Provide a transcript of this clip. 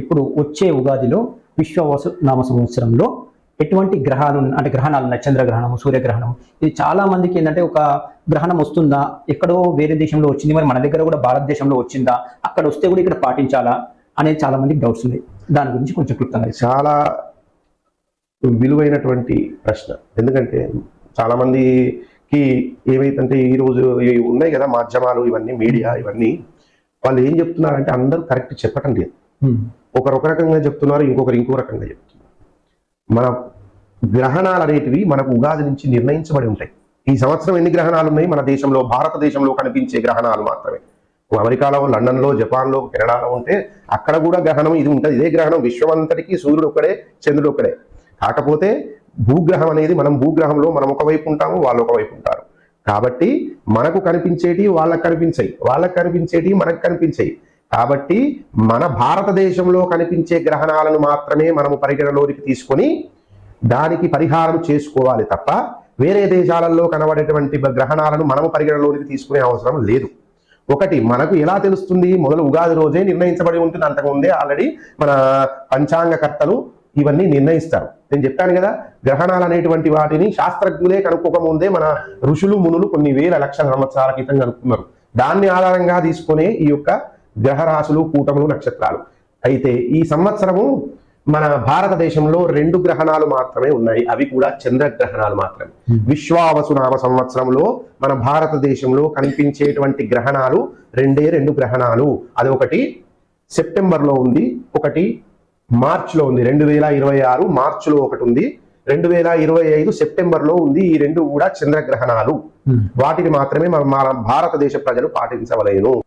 ఇప్పుడు వచ్చే ఉగాదిలో విశ్వవాసు నామ సంవత్సరంలో ఎటువంటి గ్రహాలు అంటే గ్రహణాలు ఉన్నాయి? చంద్రగ్రహణము సూర్యగ్రహణం ఇది చాలా మందికి ఏంటంటే ఒక గ్రహణం వస్తుందా? ఎక్కడో వేరే దేశంలో వచ్చింది మరి మన దగ్గర కూడా భారతదేశంలో వచ్చిందా? అక్కడ వస్తే కూడా ఇక్కడ పాటించాలా? అనేది చాలా మందికి డౌట్స్ ఉన్నాయి. దాని గురించి కొంచెం క్లుప్తంగా చాలా విలువైనటువంటి ప్రశ్న. ఎందుకంటే చాలా మందికి ఏమైతుంటే ఈ ఉన్నాయి కదా మాధ్యమాలు ఇవన్నీ మీడియా ఇవన్నీ. వాళ్ళు ఏం చెప్తున్నారంటే అందరూ కరెక్ట్ చెప్పటం లేదు. ఒకరు ఒక రకంగా చెప్తున్నారు ఇంకొకరు ఇంకో రకంగా చెప్తున్నారు. మన గ్రహణాలు అనేటివి మనకు ఉగాది నుంచి నిర్ణయించబడి ఉంటాయి. ఈ సంవత్సరం ఎన్ని గ్రహణాలు ఉన్నాయి? మన దేశంలో భారతదేశంలో కనిపించే గ్రహణాలు మాత్రమే. అమెరికాలో లండన్లో జపాన్లో కెనడాలో ఉంటే అక్కడ కూడా గ్రహణం ఇది ఉంటుంది. ఇదే గ్రహణం విశ్వమంతటికి సూర్యుడు ఒక్కడే చంద్రుడు ఒక్కడే. కాకపోతే భూగ్రహం అనేది మనం భూగ్రహంలో మనం ఒకవైపు ఉంటాము వాళ్ళు ఒకవైపు ఉంటారు. కాబట్టి మనకు కనిపించేటి వాళ్ళకి కనిపించాయి. వాళ్ళకి కనిపించేటి మనకు కనిపించాయి. కాబట్టి మన భారతదేశంలో కనిపించే గ్రహణాలను మాత్రమే మనము పరిగణలోనికి తీసుకొని దానికి పరిహారం చేసుకోవాలి తప్ప వేరే దేశాలలో కనబడేటువంటి గ్రహణాలను మనము పరిగణలోనికి తీసుకునే అవసరం లేదు. ఒకటి మనకు ఎలా తెలుస్తుంది? మొదలు ఉగాది రోజే నిర్ణయించబడి ఉంటుంది. అంతకుముందే ఆల్రెడీ మన పంచాంగకర్తలు ఇవన్నీ నిర్ణయిస్తారు. నేను చెప్పాను కదా గ్రహణాలు అనేటువంటి వాటిని శాస్త్రజ్ఞులే కనుక్కోకముందే మన ఋషులు మునులు కొన్ని వేల లక్షల సంవత్సరాల క్రితం కనుక్కున్నారు. దాన్ని ఆధారంగా తీసుకునే ఈ యొక్క గ్రహరాశులు కూటములు నక్షత్రాలు. అయితే ఈ సంవత్సరము మన భారతదేశంలో రెండు గ్రహణాలు మాత్రమే ఉన్నాయి. అవి కూడా చంద్రగ్రహణాలు మాత్రమే. విశ్వావసునామ సంవత్సరంలో మన భారతదేశంలో కనిపించేటువంటి గ్రహణాలు రెండే రెండు గ్రహణాలు. అది ఒకటి సెప్టెంబర్లో ఉంది ఒకటి మార్చిలో ఉంది. రెండు వేల ఇరవై ఆరు మార్చిలో ఒకటి ఉంది రెండు వేల ఇరవై ఐదు సెప్టెంబర్లో ఉంది. ఈ రెండు కూడా చంద్రగ్రహణాలు. ఉమ్. వాటిని మాత్రమే మన మన భారతదేశ ప్రజలు పాటించవలేను.